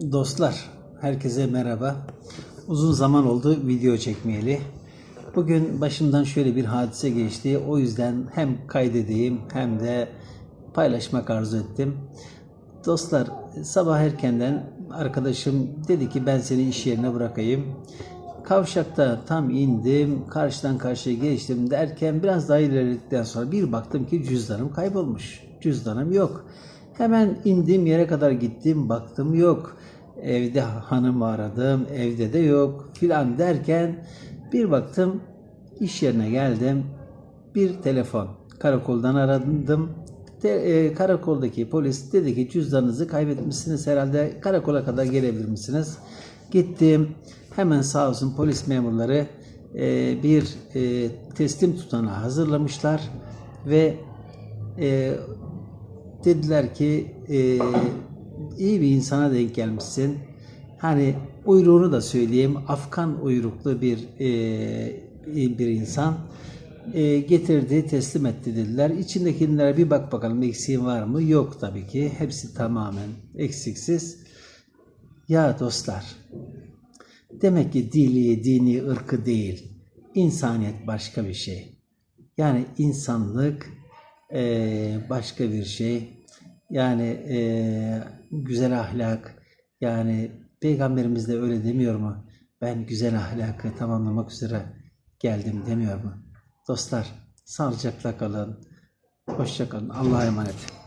Dostlar, herkese merhaba. Uzun zaman oldu video çekmeyeli. Bugün başımdan şöyle bir hadise geçti. O yüzden hem kaydedeyim hem de paylaşmak arzu ettim. Dostlar, sabah erkenden arkadaşım dedi ki ben seni iş yerine bırakayım. Kavşakta tam indim, karşıdan karşıya geçtim derken biraz daha ilerledikten sonra bir baktım ki cüzdanım kaybolmuş. Cüzdanım yok. Hemen indiğim yere kadar gittim, baktım yok. Evde hanımı aradım, evde de yok filan derken bir baktım iş yerine geldim. Bir telefon. Karakoldan aradım. Te- e, karakoldaki polis dedi ki cüzdanınızı kaybetmişsiniz herhalde karakola kadar gelebilir misiniz? Gittim. Hemen sağ olsun polis memurları e, bir e, teslim tutanağı hazırlamışlar ve e, dediler ki e, iyi bir insana denk gelmişsin. Hani uyruğunu da söyleyeyim. Afgan uyruklu bir e, bir insan e, getirdi, teslim etti dediler. İçindekilere bir bak bakalım eksiğin var mı? Yok tabii ki. Hepsi tamamen eksiksiz. Ya dostlar, demek ki dili, dini, ırkı değil. İnsaniyet başka bir şey. Yani insanlık eee, başka bir şey. Yani eee, güzel ahlak. Yani Peygamberimiz de öyle demiyor mu? Ben güzel ahlakı tamamlamak üzere geldim demiyor mu? Dostlar sağlıcakla kalın. Hoşça kalın. Allah'a emanet.